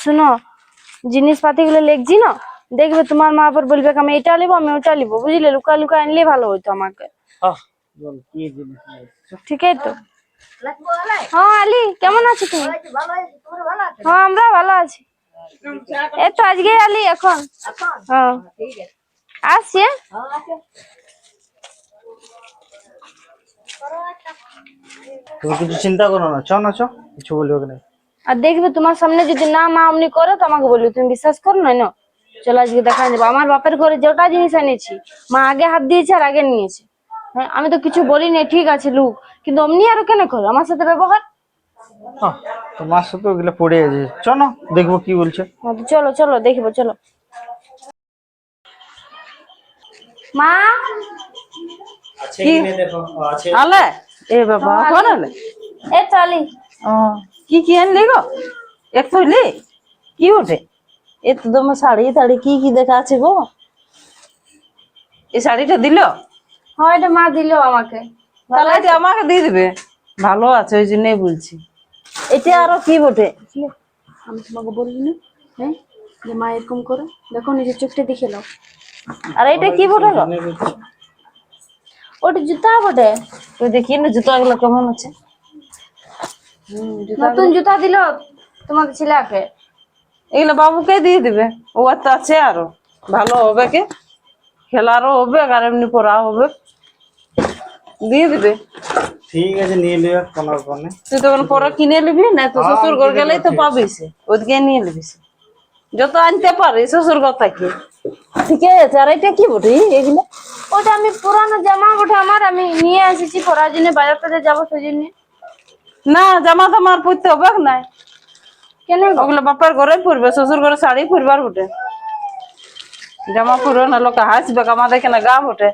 শুনো জিনিসপাতি গুলো লেগছি না দেখবে তোমার মা আবার বলবে আমি এটা নিবো আমি ওটা নিবো বুঝলে? লুকা লুকা আনলে ভালো হইতো আমাকে। আহ, বল কি জিনিস নিয়ে ঠিক আছে তো। হ্যাঁ আলি কেমন আছো তুমি? হ্যাঁ আমরা ভালো আছি। এই তো আজকে আলি এখন। হ্যাঁ। আসছি হ্যাঁ? তুমি কিছু চিন্তা করো না চ না চ কিছু বলবে না? আর দেখবে তোমার সামনে যদি না মা অমনি করে তো আমাকে বলবে তুমি বিশ্বাস করো না না চলো আজকে দেখা যাব। আমার বাপের ঘরে যেটা জিনিস এনেছি মা আগে হাত দিয়েছে আর আগে নিয়েছে। হ্যাঁ আমি তো কিছু বলিনি ঠিক আছে লুক। কিন্তু অমনি আরও কেন করো? আমার সাথে ব্যবহার? তোমার সাথে ওগুলো পড়ে আছে। চ না দেখব কি বলছে। হ্যাঁ, চলো চলো দেখব চলো। মা? আলে? এ বাবা কোন আলে। এ চালি। ও কি কি আনলি গো? এক থইলি? কি ওঠে এ তো তোমার শাড়ি টাড়ি কি কি দেখা আছে গো? এই শাড়িটা দিল? হ্যাঁ এটা মা দিল আমাকে। তাহলে এটা আমাকে দিয়ে দিবে। ভালো আছে ওই জন্যই বলছি। এটা আরও কি বটে? আমি তোমাকে বললি না হ্যাঁ? যে মা এরকম করে দেখো নিজের চোখটা দেখে নাও। আর এটা কি বটে গো? ওটা জুতা বটে। তুই দেখি না জুতাগুলো কেমন আছে? হুম জুতা নতুন জুতা দিল তোমাদের ছেলেকে। এগুলো বাবুকে দিয়ে দিবে। ও তো আছে আরও। ভালো হবে কে? খেলারও হবে আর এমনি পড়া হবে। দিয়ে দিবে। ঠিক আছে নিয়ে লিও কোনো নেই তুই তখন পরে কিনে নিবি না তো শ্বশুর ঘর গেলেই তো পাবি সে ওদিকে নিয়ে নিবি সে। যত আনতে পারে শ্বশুর ঘর থেকে ঠিক আছে আর এটা কি বটে? এগুলো? ওটা আমি পুরানো জামা ওটা আমার আমি নিয়ে এসেছি পরার জন্য বাজার টাজার যাব সেই জন্য। না জামা টামার পরতে হবে না। কেন? ওগুলো বাপার ঘরে পরবে শ্বশুর ঘরে শাড়ি পরবার বটে। জামা পরবে না লোকে হাসবে আমাদের কেন গা বটে।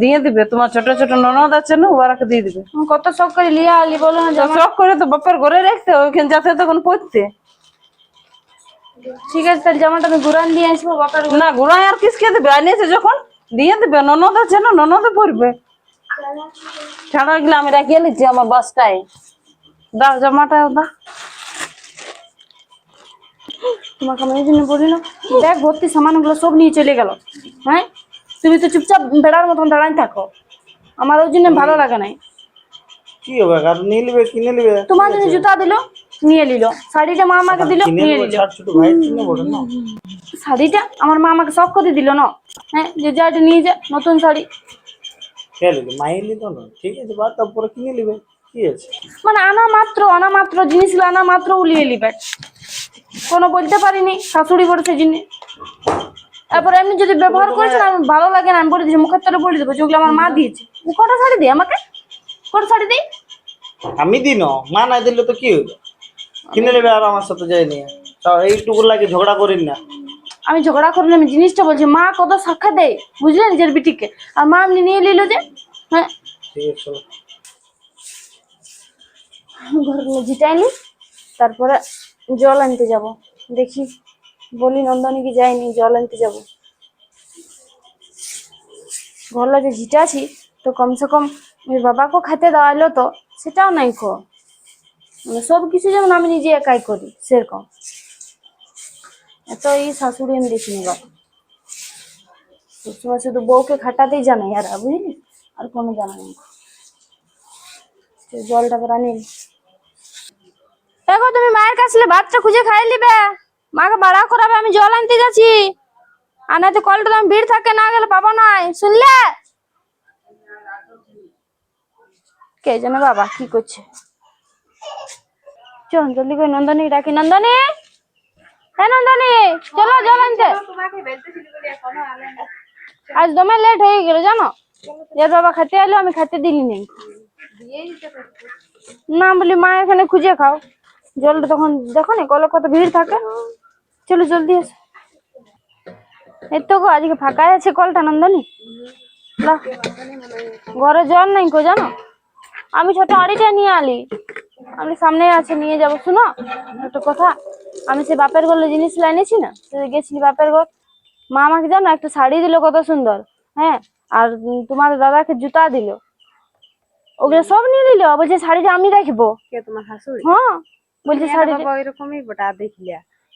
দিয়ে দিবে তোমার ছোট ছোট ননদ আছে না ওরাকে দিয়ে দিবে। কত শখ করে লিয়া আলি বলো না শখ করে তো বাপের ঘরে রাখতে ওইখানে যাতে তখন পড়তে ঠিক আছে তাহলে জামাটা আমি ঘুরান দিয়ে আসব বাপার না ঘুরাই আর কিসকে দেবে? আনিয়েছে যখন? দিয়ে দেবে ননদ আছে না ননদে পড়বে ছাড়া গেলে আমি রাখিয়ে নিচ্ছি আমার বাসটায়। দাও জামাটা দাও। তোমাকে আমি এই জন্য বলি না ব্যাগ ভর্তি সামানগুলো সব নিয়ে চলে গেল। হ্যাঁ? তুমি তো চুপচাপ বেড়ার মতন দাঁড়াই থাকো। আমার ওই জন্য ভালো লাগে নাই। কি হবে আর নিয়ে নিবে কিনে নিবে? তোমার জন্য জুতা দিল। নিয়ে নিল। শাড়িটা মা আমাকে দিল নিয়ে নিল। শাড়িটা আমার মা আমাকে শখ করে দিল না? হ্যাঁ যে যা এটা নিয়ে যা নতুন শাড়ি। মানে আনা মাত্র আনা মাত্র জিনিসগুলো আনা মাত্র উলিয়ে নিবে। কোনো বলতে পারিনি শাশুড়ি বলেছে জন্য তারপর এমনি যদি ব্যবহার করেছে না আমি ভালো লাগে না আমি বলে দিচ্ছি মুখের তলে বলে দেবো যেগুলো আমার মা দিয়েছে। কটা শাড়ি দিই আমাকে? কটা শাড়ি দিই আমি দিন মা না দিলে তো কি হইল? কিনে নেবে আর আমার সাথে যাই নিয়ে। তাও এইটুকু লাগে ঝগড়া করিন না। আমি ঝগড়া করিনি আমি জিনিসটা বলছি মা কত সাক্ষা দেয় বুঝলে নিজের বিটিকে? আর মা এমনি নিয়ে নিল যে হ্যাঁ? ঠিক আছে চলো। ঘরে নিয়ে জিটাইনি তারপরে জল আনতে যাব। দেখি বলি নন্দনীকে যাইনি জল আনতে যাব। ঘরলা যে ঝিটাছি তো কমসে কম বাবাকে খেতে দেওয়ালো তো সেটাও নাই কো। মানে সব কিছু যেমন আমি নিজে একাই করি, সেরকম। এত এই শাশুড়ি আমি দেখিনি বাবা। সবসময় শুধু বউকে খাটাতেই জানে আর বুঝলি? আর কোনো জানা নেই জলটা করে আনিল দেখো, তুমি মায়ের কাছে ভাতটা খুঁজে খাই নিবে। মাকে বাড়া করাবে, আমি জল আনতে যাচ্ছি। আর না তো কলটা তুমি ভিড় থাকে, না গেলে পাবো নাই। শুনলে? কে জানে বাবা কি করছে? চল জলদি করে নন্দনী? ডাকি নন্দনী? হ্যাঁ নন্দনী, চলো জল আজ দমে লেট হয়ে গেল, জানো? এর বাবা খেতে এলো, আমি খেতে দিলি নেই না বলি, মা এখানে খুঁজে খাও। জলটা তখন, দেখো না কলে কত ভিড় থাকে। চলো, জলদি এসো। এই তো গো, আজকে ফাঁকাই আছে কলটা, নন্দনী। ঘরে জল নাই কো জানো? আমি ছোট আড়িটা নিয়ে আলি। আমি সামনে আছে নিয়ে যাব। শুনো একটা কথা আমি সে বাপের ঘরে জিনিস এনেছি না সে গেছি বাপের ঘর। মা আমাকে জানো একটা শাড়ি দিল কত সুন্দর হ্যাঁ? আর তোমার দাদাকে জুতা দিল। ওগুলো সব নিয়ে নিল বলছে শাড়িটা আমি রাখব কে তোমার শাশুড়ি? হ্যাঁ বলছে শাড়ি বটা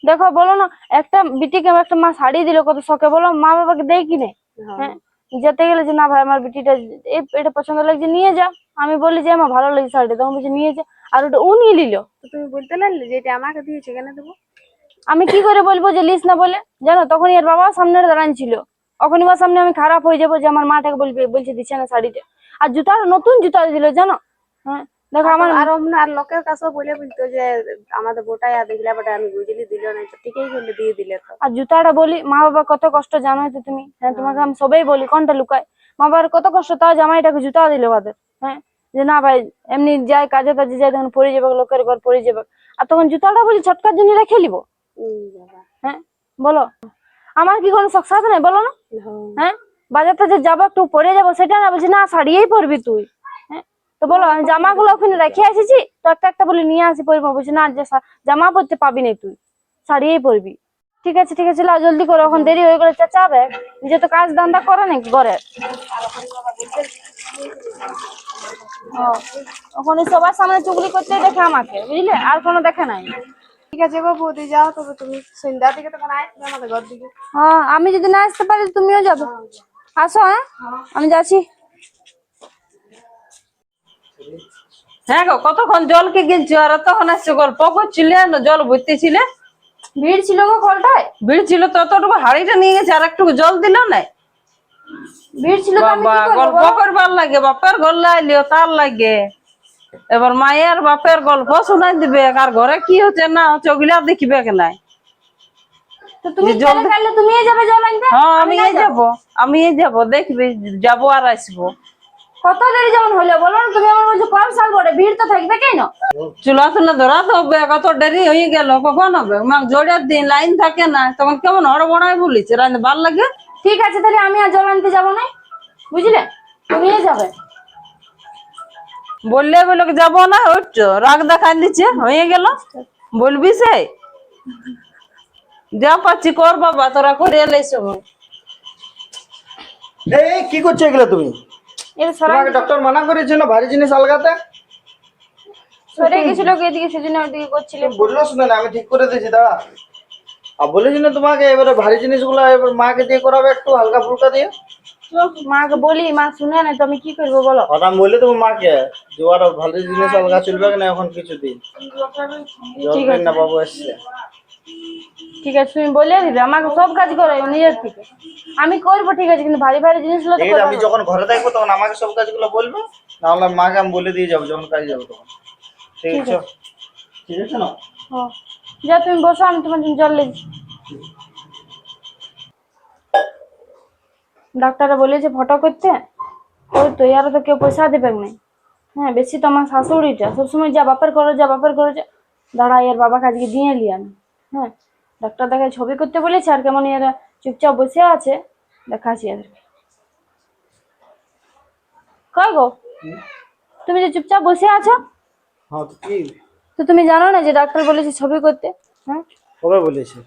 দেখো বলো না একটা বিটিকে একটা মা শাড়ি দিল কত শখে বলো মা বাবাকে দেয় কিনে হ্যাঁ। যেতে গেলে যে না ভাই আমার বিটিটা এটা পছন্দ লাগছে নিয়ে যা আমি বলি যে আমার ভালো লাগছে শাড়িটা। তখন বলছে নিয়ে যা। আর ওটা ও নিয়ে নিল। তো তুমি বলতে লাগলে যে এটা আমাকে দিয়েছে কেন দেবো? আমি কি করে বলব যে লিস না বলে? জানো তখন এর বাবা সামনে দাঁড়ান ছিল। ওখানে বা সামনে আমি খারাপ হয়ে যাব যে আমার মাটাকে বলবে বলছে দিচ্ছে না শাড়িটা আর জুতার নতুন জুতা দিল জানো? হ্যাঁ দেখো আমার আর অমন আর লোকের কাছেও বলে বলতো যে আমাদের বোটাই আর দেখলে বটে আমি বুঝলি দিল না তো ঠিকই করলে দিয়ে দিলে তো। আর জুতাটা বলি মা বাবা কত কষ্ট জানোই তো তুমি। হ্যাঁ তোমাকে আমি সবাই বলি কোনটা লুকায়? মা বাবার কত কষ্ট তাও জামাইটাকে জুতা দিল ওদের হ্যাঁ যে না ভাই এমনি যাই কাজে কাজে যাই তখন পড়ে যাবে লোকের ঘর পড়ে যাবে। আর তখন জুতাটা বলি ছটকার জন্য রেখে নিবো। হ্যাঁ বলো। আমার কি কোনো সাথ নেই বলো না। হ্যাঁ। বাজারটা যে যাব একটু পরে যাব সেটা না বলছি না শাড়িই পরবি তুই। হ্যাঁ তো বলো আমি জামাগুলো ওখানে রেখে এসেছি তো একটা একটা বলে নিয়ে আসি পরবো। বলছি না যে জামা পরতে পাবি না তুই শাড়িই পরবি। ঠিক আছে ঠিক আছে লাও জলদি করো এখন দেরি হয়ে গেলে চাচাবে। নিজে তো কাজ ধান্দা করে নাকি ঘরে? ও, ওখানে সবার সামনে চুগলি করতে দেখে আমাকে বুঝলে? আর কোনো দেখে নাই। ঠিক আছে গো বৌদি যাও তবে তুমি সন্ধ্যার দিকে তখন আসবে আমাদের ঘর দিকে। হ্যাঁ আমি যদি না আসতে পারি তুমিও যাবে। আসো হ্যাঁ? আমি যাচ্ছি। হ্যাঁ গো কতক্ষণ জল জলকে গেলছো? আর তখন আসছো গল্প করছিলে না জল ভরতেছিলে ভিড় ছিল গো কলটায় ভিড় ছিল ততটুকু হাড়িটা নিয়ে গেছে আর একটু জল দিল না ভিড় ছিল তো বাবা গল্প করবার লাগে বাপের ঘর লাইলিও তার লাগে। এবার মায়ের বাপের গল্প শোনাই দিবে আর ঘরে কি হচ্ছে না হচ্ছে ওগুলা দেখবে কে তো তুমি যে জল চলে গেলে তুমিই যাবে হ্যাঁ আমি যাব? দেখবি যাব আর আসব। কত দেরি যেমন হলো বলো না তুমি আমার বলছো কম সাল বড় ভিড় তো থাকবে কেন? চুলা তো না ধরাতে হবে কত দেরি হয়ে গেল কখন হবে? মা জোরের দিন লাইন থাকে না তখন কেমন হড়বড়াই বলিস রান্না ভালো লাগে? ঠিক আছে তাহলে আমি আর জল আনতে যাব না? বুঝলে? তুমিই যাবে। বললে বলে যাব না? উঠছো রাগ দেখাই দিচ্ছে হয়ে গেল। বলবি সে যা পাচ্ছি কর বাবা তোরা করে এলে এই কি করছ এগুলো তুমি? তোমাকে ডক্টর মানা করেছিল ভারী জিনিস আলগাতে? সরে গেছিল এদিকে সেদিন ওদিকে করছিলে বলল শুনে না আমি ঠিক করে দিয়েছি দাঁড়া। আর বলেছি না তোমাকে এবারে ভারী জিনিসগুলো এবার মাকে দিয়ে করাবে একটু হালকা ফুলকা দিয়ে। মাকে বলি মা শুনে না তো আমি কি করব বলো? কথা আমি বললে তোমার মাকে ওর ভারী জিনিস আলগা চলবে না এখন কিছুদিন। জল না বাবু এসছে। ঠিক আছে তুমি বলে দিবে আমাকে সব কাজ করো নিজের থেকে। আমি করব ঠিক আছে কিন্তু ভারী ভারী জিনিসগুলো তো ঠিক আছে আমি যখন ঘরে থাকব তখন আমাকে সব কাজগুলো বলবে নাহলে মাকে আমি বলে দিয়ে যাব যখন কাজে যাব তখন। ঠিক আছে? ঠিক আছে না? ও, যা তুমি বসো আমি তোমার জন্য জল লেগেছি ডাক্তাররা বলেছে ফটো করতে ওই তো ইয়ারও তো কেউ পয়সা দেবে না। হ্যাঁ বেশি তো আমার শাশুড়িটা সবসময় যা বাপের করো যা বাপের করো যা দাঁড়া এর বাবাকে আজকে দিয়ে এলি আমি। হ্যাঁ ডাক্তার দেখায় ছবি করতে বলেছে আর কেমন এরা চুপচাপ বসে আছে দেখাচ্ছি এদেরকে। কই গো? তুমি যে চুপচাপ বসে আছো? হ্যাঁ তো তুমি জানো না যে ডাক্তার বলেছে ছবি করতে? কবে বলেছে?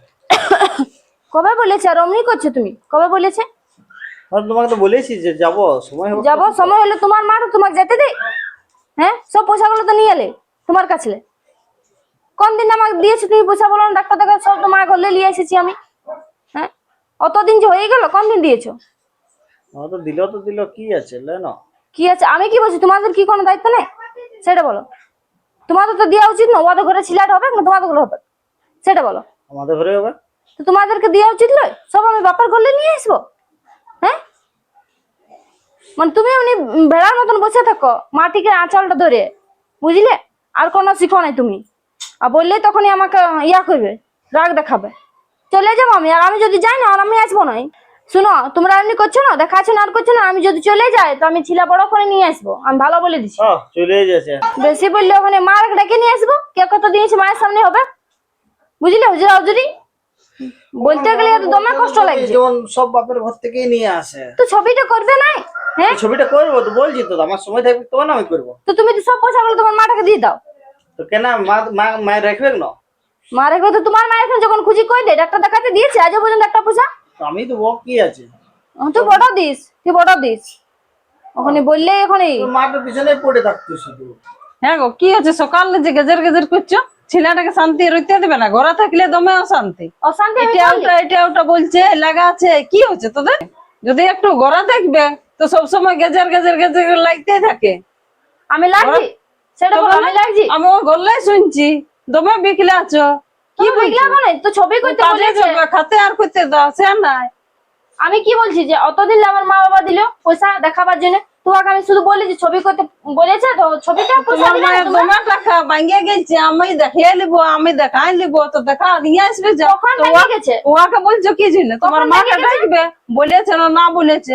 কবে বলেছে? আর অমনি করছ তুমি? কবে বলেছে? আর তোমাকে তো বলেছি যে যাব সময় হবে যাব সময় হলে তোমার মা তো তোমাকে যেতে দে। হ্যাঁ? সব পয়সাগুলো তো নিয়ে এলে তোমার কাছে। কোন দিন আমাকে দিয়েছ তুমি পয়সা বলো ডাক্তার দেখা সব তোমার ঘরে নিয়ে এসেছি আমি। হ্যাঁ? অতদিন যে হয়ে গেল কোন দিন দিয়েছ? তো দিল তো দিল কি আছে লে না কি আছে? আমি কি বলছি তোমাদের কি কোনো দায়িত্ব নেই? সেটা বলো। তোমাদের তো দেওয়া উচিত না ওদের ঘরে সিলাট হবে তোমাদের ঘরে হবে। সেটা বলো। আমাদের ঘরে হবে তো তোমাদেরকে দেওয়া উচিত নয়? সব আমি বাপার করলে নিয়ে আসব? হ্যাঁ? মানে তুমি এমনি ভেড়ার মতন বসে থাকো মাটিকে আঁচলটা ধরে বুঝলে? আর কোনো শিখো নাই তুমি। আর বললে তখনই আমাকে ইয়া করবে রাগ দেখাবে। চলে যাব আমি আর আমি যদি যাই না আর আমি আসব নাই শুনো তোমরা এমনি করছ না দেখাচ্ছ না আর করছ না আমি যদি চলে যাই তো আমি ছিলা বড় করে নিয়ে আসব। আমি ভালো বলে দিচ্ছি চলে যাচ্ছে। বেশি বললে ওখানে মার ডেকে নিয়ে আসব কে কত দিয়েছে মায়ের সামনে হবে? বুঝলে? হুজুরা হুজুরি বলতে গেলে তো দমে কষ্ট লাগছে। যেমন সব বাপের ঘর থেকেই নিয়ে আসে। তো ছবিটা করবে নাই হ্যাঁ? ছবিটা করব তো বলছি তো আমার সময় থাকবে তখন আমি করব। তো তুমি তো সব পয়সাগুলো তোমার মাটাকে দিয়ে দাও। তো কেন মা মা মায়ের রাখবে না মা একবার তো তোমার মায়ের এখানে যখন খুঁজি কই দে ডাক্তার দেখাতে দিয়েছে আজও পর্যন্ত একটা পয়সা? তো আমি তো ও কি আছে? ও, তুই বড় দিস তুই বড় দিস। ওখানে বললে এখানে তোর মাটার পিছনে পড়ে থাকতো শুধু। হ্যাঁ গো কি হচ্ছে সকালে যে গেজের গেজের করছ? ছেলেটাকে শান্তি রইতে দেবে না ঘরে থাকলে দমে অশান্তি। অশান্তি এটা। ওটা এটা ওটা বলছে লাগা আছে কি হচ্ছে তোদের? যদি একটু ঘোরা দেখবে তো সবসময় গেজের গেজের গেজের লাগতে থাকে। আমি লাগছি। সেটা বল আমি লাগছি। আমি ও শুনছি দমে বিকলে আছো। কি বুঝলা মানে? তো ছবি করতে কাজে বলেছে। খাতে আর করতে দাও সে নাই। আমি কি বলছি যে অতদিন আমার মা বাবা দিল পয়সা দেখাবার জন্য। তোমাকে আমি শুধু বলি যে ছবি করতে বলেছে তো ছবিটা তোমার। টাকা ভাঙ্গে গেছে আমি দেখিয়ে নিব আমি দেখাই নিব তো দেখা নিয়ে আসবে গেছে? বলছো কি জন্য? তোমার মাকে দেখবে বলেছে না না বলেছে।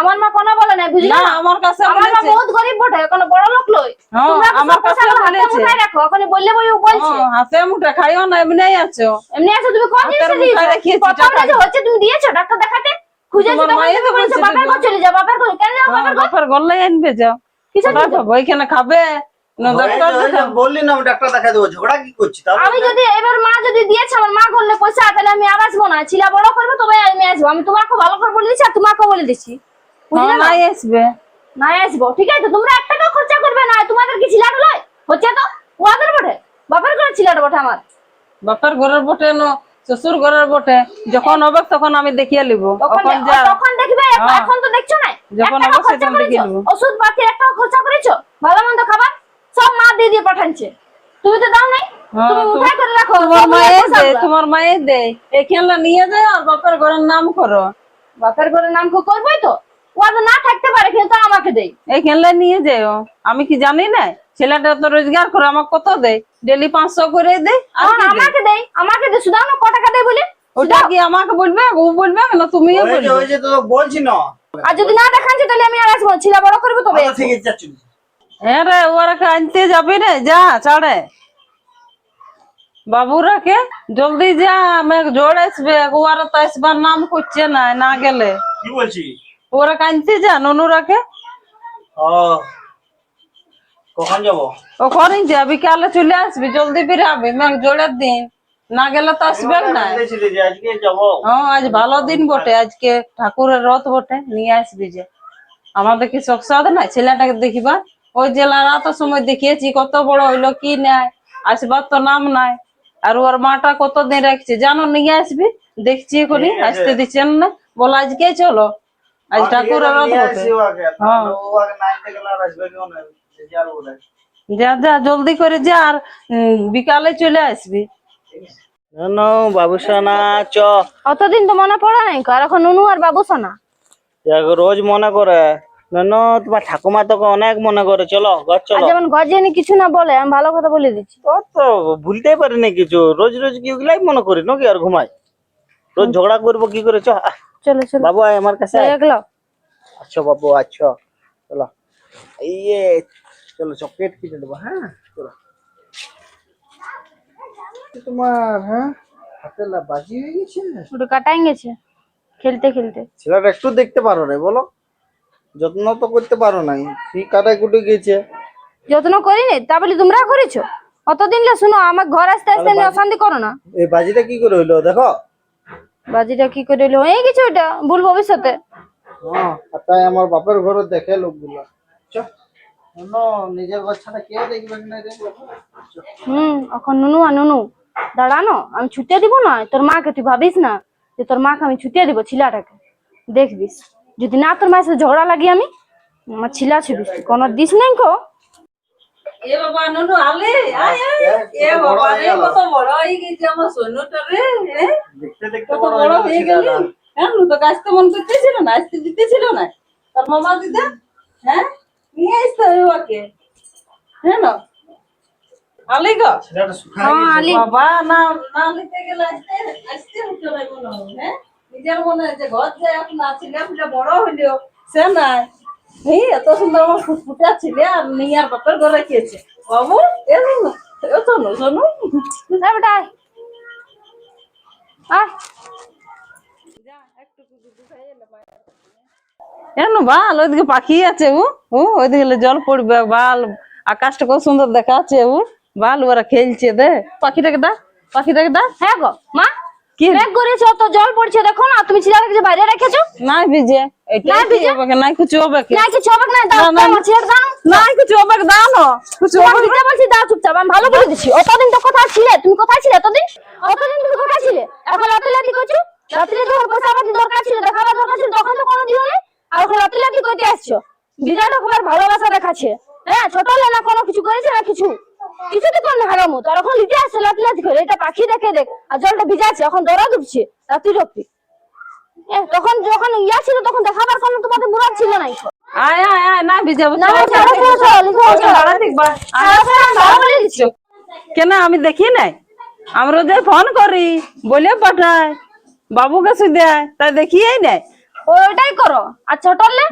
আমার মা কোনো বলে নাই। মা বুঝলি না আমার কাছে আমার মা বহুত গরিব বটে কোনো বড় লোক লই। হ্যাঁ, আমার কাছে বলেছে। রাখো ওখানে বললে বই বলছে। হ্যাঁ, হাতে মুঠে খাইও না এমনি আছো। এমনি আছে তুমি কোন জিনিস দিয়েছ? হচ্ছে তুমি দিয়েছ ডাক্তার দেখাতে? বাপের ঘর চলে যাও ঘর কেন ঘর? আনবে যাও। ওইখানে খাবে। আমি ডাক্তার দেখা দেবো ঝগড়া কি করছি? তাহলে আমি যদি এবার মা যদি দিয়েছে আমার মা করলে পয়সা তাহলে আমি আর আসব না। ছিলা বড় করবে তবে আমি আসব। আমি তোমাকে ভালো করে বলে দিচ্ছি আর তোমাকেও বলে দিচ্ছি নাই আসবে। না আসব ঠিক আছে? তোমরা এক টাকা খরচা করবে না। তোমাদের কি ছিলাটা লয়? হচ্ছে তো? ওদের বটে? বাপের ঘরে ছিলাটা বটে আমার। বাপের ঘরের বটে ন। শ্বশুর ঘরের বটে যখন হবে তখন আমি দেখিয়ে লিব। তখন তখন যা তখন দেখবে এখন- হ্যাঁ। তো দেখছ না? যখন এক টাকা অবশ্যই খরচা তখন দেখে করেছ। ওষুধ পাতি এক টাকা খরচা করেছ? ভালো মন্দ খাবার? সব মা দিয়ে দিয়ে পাঠাচ্ছে তুমি তো দাও নাই? হ্যাঁ, তুমি উঠাই করে রাখো তোমার মায়ে নিয়ে দে তোমার মায়ে দে। এখানে নিয়ে যায় আর বাপের ঘরের নাম করো। বাপের ঘরে নাম করবোই তো। ও না থাকতে পারে কিন্তু আমাকে দেই। এইখানে নিয়ে যাও আমি কি জানি না? ছেলেটা তো রোজগার করে আমাকে কত দেয়? ডেলি পাঁচশো করে দেয়। আর হ্যাঁ, দেয়? আমাকে দেই আমাকে দে শুধাও ক টাকা দেয় বলে? ওটা কি আমাকে বলবে? ও বলবে? না তুমিও বলবে। তো বলছি না। আর যদি না দেখাচ্ছে তাহলে আমি আর আসব ছিলা বড় করব তবে। ঠিক আছে হ্যাঁ রে ওরাকে আনতে যাবি রে। যা চাড়ে বাবুরাকে জলদি যা আমি জোর আসবে ওরা তো আসবার নাম করছে না না গেলে। কি বলছি? ওরা আনতে যা ননুরাকে। ও। কখন যাব? ও যা বিকালে চলে আসবি জলদি মেঘ জোরের দিন। না গেলে তো আসবে না। হ্যাঁ আজ ভালো দিন বটে আজকে ঠাকুরের রথ বটে নিয়ে আসবি যে। আমাদের কি শখ সাধ ছেলেটাকে দেখিবা। ওই জেলারা তো সময় দেখিয়েছি কত বড় হইল কি নাই আসবার তো নাম নাই। আর ওর মাটা কতদিন রাখছে জানো নিয়ে আসবি দেখছি এখনই আসতে দিচ্ছেন না। বলো আজকে চলো। আজ ঠাকুরের রথ বটে। হ্যাঁ। যা যা জলদি করে যা আর বিকালে চলে আসবি। বাবুসানা চ। অতদিন তো মনে পড়ে নাই আর এখন নুনু আর বাবু সোনা। এক রোজ মনে করে। নন তোমার ঠাকুমা তোকে অনেক মনে করে। চলো ঘর চলো। যেমন ঘর জেনে কিছু না বলে আমি ভালো কথা বলে দিচ্ছি। ও তো ভুলতেই পারি না কিছু। রোজ রোজ কি ওগুলাই মনে করি নাকি আর ঘুমাই? রোজ ঝগড়া করব কি করে? চ চলো চলো। বাবু আয় আমার কাছে আয়। আচ্ছা বাবু আচ্ছা। চলো। ইয়ে চলো চকলেট কিনে দেবো হ্যাঁ? চলো। তোমার হ্যাঁ? হাতে বাজি হয়ে গেছে? ওটা কাটাই গেছে খেলতে খেলতে। ছেলেটা একটু দেখতে পারো না বলো। যত্ন তো করতে পারো নাই কি কাটাই কুটে গেছে? যত্ন করিনি তা বলি তোমরা করেছ? অতদিন লে শুনো আমার ঘর আসতে আসতে এমনি অশান্তি করো না। এই বাজিটা কি করে হইল দেখো। বাজিটা কি করে এলো হয়ে গেছে ওটা ভুল ভবিষ্যতে। হ্যাঁ তাই আমার বাপের ঘরে দেখে লোকগুলো। চ শোনো, নিজের ঘর কেউ দেখবে না হুম এখন নুনু আর নুনু। দাঁড়ানো আমি ছুটিয়ে দিব না তোর মাকে তুই ভাবিস না যে তোর মাকে আমি ছুটিয়ে দিব ছিলাটাকে। দেখবিস। যদি না তোর মায়ের সাথে ঝগড়া লাগি আমি আমার ছিলা ছুবিস কোনো দিস নাই কো? এ বাবা ননু আলে আয় আয়। এ বাবা রে কত বড় হয়ে গেছে আমার সোনুটা রে হ্যাঁ? দেখতে দেখতে কত বড় বড় হয়ে হয়ে গেছে গেলি। হ্যাঁ তো আসতে মন করতেছিল না আসতে দিতেছিল না। তার মামা দিদা? হ্যাঁ? নিয়ে আসতে হবে ওকে। হ্যাঁ না? আলি গো। ছেলেটা শুকায় হ্যাঁ বাবা না না নিতে গেলে আসতে আসতে হতো না হ্যাঁ? নিজের মনে যে ঘর যায় এখন না ছেলে ফুলে বড় হইলেও সে নাই। এই এত সুন্দর আমার ফুটফুটা ছেলে আর নিয়ে আর বাপের ঘরে খেয়েছে বাবু এ শোনো শোনো বেটা আয়। আয়। এনো বাল? ওইদিকে পাখি আছে ও ও ওইদিকে জল পড়বে বাল। আকাশটা কত সুন্দর দেখাচ্ছে ও বাল ওরা খেলছে দে। পাখিটাকে দা পাখিটাকে দা। হ্যাঁ গো মা। কি? ব্যাগ করেছ তো জল পড়ছে দেখো না তুমি ছেলেটাকে যে বাইরে রেখেছো? নাই ভিজে। এটা ভিজে? হবে কি? কিছু হবে কি? না কিছু হবে না দাও না, না, দাও, আমার ছেলেটা দাও। নাই কিছু হবে দাও না কিছু হবে দিতে বলছি দাও চুপচাপ আমি ভালো করে দিচ্ছি। অতদিন তো কোথায় ছিলে? তুমি কোথায় ছিলে এতদিন? অতদিন তুমি কোথায় ছিলে? এখন রাতে লাতি করছ? রাতে যখন পয়সা পাতি দরকার ছিল দেখাবার দরকার ছিল তখন তো কোনো দিও না আর এখন রাতে লাতি করতে আসছো বিরাট রকমের ভালোবাসা দেখাচ্ছে হ্যাঁ ছোট হলে না কোনো কিছু করেছে না কিছু কিছু তো কোনো হারামো তার এখন লিটে আসছে লাতি লাতি করে এটা পাখি দেখে দেখ আর জলটা ভিজাচ্ছে এখন দরা দুপছে রাত্রি রক্তি তখন যখন ইয়া ছিল তখন দেখাবার কোনো তোমাদের মুরাদ ছিল না আয় আয় আয় না ভিজে না, লিখো। কেন আমি দেখি নাই আমরা যে ফোন করি বলে পাঠায় বাবুকে শুধু দেয় তাই দেখিয়েই নেয়। ওটাই করো। আর ছোটলে?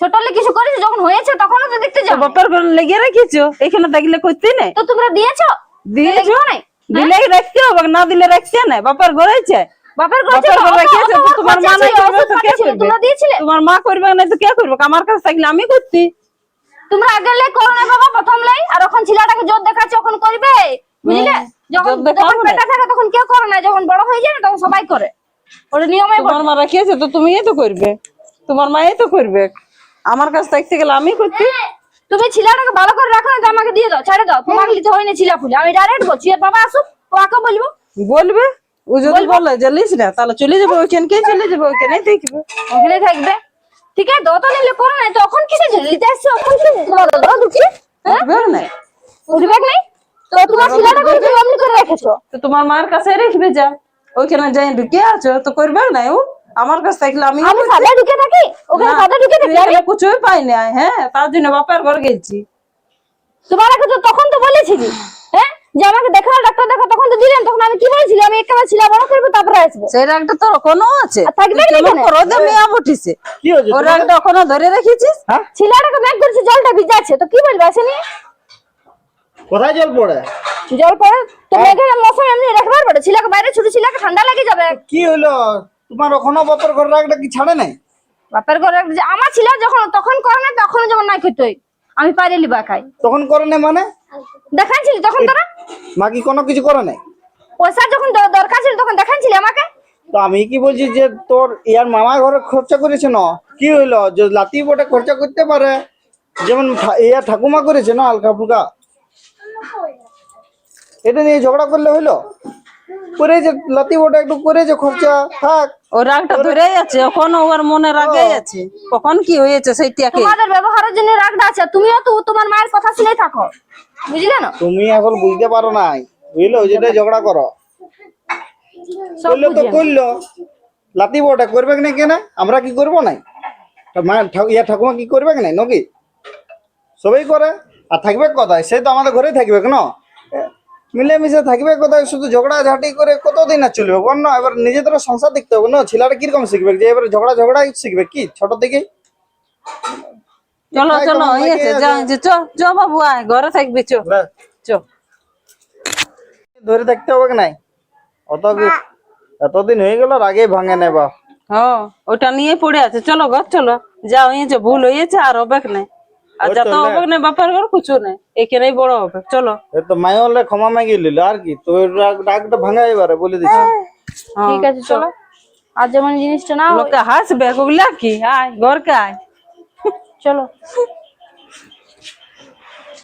ছোটলে কিছু করেছ? যখন হয়েছে তখনও তো দেখতে যাও বাপের ঘরে লেগে রেখেছো? এখানে দেখলে করতে নাই? তো তোমরা দিয়েছ? দিয়েছ? নাই? দিলে রাখতে হবে না দিলে রাখতে নাই। বাপের ঘরে আছে। বাপের ঘর বাপের ঘরে রেখেছে তো তোমার মা নাই করবে তো কে করবে? তোমরা দিয়েছিলে? তোমার মা করবে না তো কে করবে? আমার কাছে থাকলে আমি করতি। তোমরা আগে লাই করো না বাবা প্রথম লাই। আর এখন ছেলেটাকে জোর দেখাচ্ছে ওখন করবে। বুঝলে? যখন। পেটা থাকে তখন কেউ করে না। যখন বড় হয়ে যায় না তখন সবাই করে। ওটা নিয়মে তোমার মা রাখিয়েছে তো তুমিই তো করবে। তোমার মাই তো করবে। আমার কাছে থাকতে গেলে আমি করতি। তুমি ছেলেটাকে ভালো করে রাখো না আমাকে দিয়ে দাও ছেড়ে দাও। তোমাকে নিতে হয় না ছিলা ফুলে। আমি ডাইরেক্ট বলছি এর বাবা আসুক ও আকে বলব। বলবে? ও যদি বলে যে লিস না তাহলে চলে যাবে চলে যাবে ওইখানে দেখবে। ওখানে থাকবে। ঠিক আছে দত নিলে করো না তখন কিসে ঝুলিতে আসছে তখন কি তোমার ঢুকছে হ্যাঁ? উঠবে না। উঠবে নাই তো তোমার ছেলেটাকে তুমি অমনি করে রেখেছো। তো তোমার মার কাছে রেখবে যা। ওইখানে যাই ঢুকে আছো? তো করবে না ও আমার কাছে থাকলে আমি আমি সাদা ঢুকে থাকি? ওখানে সাদা ঢুকে থাকি? কিছুই পাই না হ্যাঁ তার জন্য বাপের ঘর গেছি। তোমার আগে তো তখন তো বলেছিলি হ্যাঁ যে আমাকে দেখাও ডাক্তার দেখো তখন তো দিলেন তখন আমি কি বলেছিলি আমি একেবারে ছিলা বড় করব তারপরে আসব। সেই রাগটা তোর কোনো আছে? থাকবে কেন? করে মেয়া কি হয়েছে? রাগটা ওখানে ধরে রেখেছিস? ছিলাটাকে ব্যাগ করেছে জলটা ভিজাচ্ছে তো কি বলবে? আসেনি? কোথায় জল পড়ে? জল পড়ে তো মেঘের মৌসুম এমনি রাখবার পারে ছিলাকে বাইরে ছুটি ছিলাকে ঠান্ডা লেগে যাবে। কি হইল তোমার ওখানে বাপের ঘর রাগটা কি ছাড়ে নাই? বাপের ঘরে যে আমার ছিল যখন তখন করে না তখন যেমন নাই করতে আমি পারিলি বাকাই তখন করে নাই মানে? দেখাচ্ছিলি তখন তোরা? মা কি কোনো কিছু করে নাই? পয়সা যখন দরকার ছিল তখন দেখাচ্ছিলি আমাকে? তো আমি কি বলছি যে তোর ইয়ার মামা ঘরে খরচা করেছে না? কি হইল যে লাতি বটে খরচা করতে পারে? যেমন ঠা- ইয়া ঠাকুমা করেছে না হালকা ফুলকা? এটা নিয়ে ঝগড়া করলে হইল? করে যে লাতি বটে একটু করে যে খরচা থাক। ও রাগটা ধরে আছে এখনও ওর মনে রাগে আছে। কখন কি হয়েছে সেইটাকে তোমাদের ব্যবহারের জন্য রাগটা আছে তুমিও তো তোমার মায়ের কথা শুনেই থাকো। বুঝলে না? তুমি এখন বুঝতে পারো নাই। বুঝলো? যেটা ঝগড়া করো। সব করলে তো করল। লাতি বটে করবে না কেন? আমরা কি করব নাই? মা ইয়া ঠাকুমা কি করবে না নাকি? সবাই করে। আর থাকবে কোথায়? সে তো আমাদের ঘরেই থাকবে কেন? মিলেমিশে থাকবে কোথায়? শুধু ঝগড়া ঝাঁটি করে কতদিন আর চলবে? বল না এবার নিজেদের সংসার দেখতে হবে। না ছেলেটা কীরকম শিখবে? যে এবার ঝগড়া ঝগড়াই শিখবে কি? ছোট থেকে চলো চলো হয়েছে চ বাবু আয় ঘরে থাকবি চ। চ। ধরে থাকতে হবে কি নাই? অত এতদিন হয়ে গেল রাগে ভাঙে নেই বাপ হ্যাঁ ওটা নিয়ে পড়ে আছে। চলো ঘর চলো। যা হয়েছে ভুল হয়েছে আর হবে নাই? আর যত। হবে না বাপের ঘর কিছু নেই। এখানেই বড় হবে। চলো। তো মাইলে ক্ষমা মাগি লিল আর কি? তো ওই ভাঙা এবারে বলে দিচ্ছি। হ্যাঁ, ঠিক আছে চলো। আর যেমন জিনিসটা না লোকে হাসবে ওগুলা কি? আয় ঘর কে আয়। চলো।